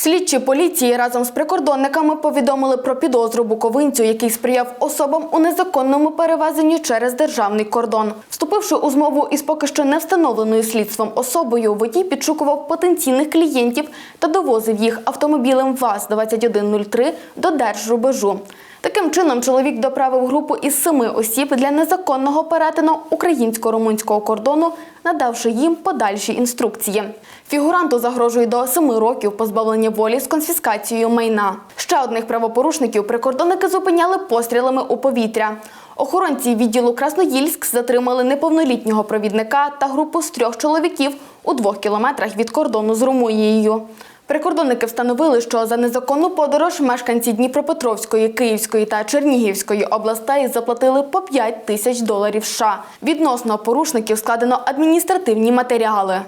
Слідчі поліції разом з прикордонниками повідомили про підозру буковинцю, який сприяв особам у незаконному перевезенні через державний кордон. Вступивши у змову із поки що не встановленою слідством особою, водій підшукував потенційних клієнтів та довозив їх автомобілем ВАЗ-2103 до держрубежу. Таким чином, чоловік доправив групу із семи осіб для незаконного перетину українсько-румунського кордону, надавши їм подальші інструкції. Фігуранту загрожує до семи років позбавлення волі з конфіскацією майна. Ще одних правопорушників прикордонники зупиняли пострілами у повітря. Охоронці відділу Красноїльськ затримали неповнолітнього провідника та групу з трьох чоловіків у двох кілометрах від кордону з Румунією. Прикордонники встановили, що за незаконну подорож мешканці Дніпропетровської, Київської та Чернігівської областей заплатили по 5 тисяч доларів США. Відносно порушників складено адміністративні матеріали.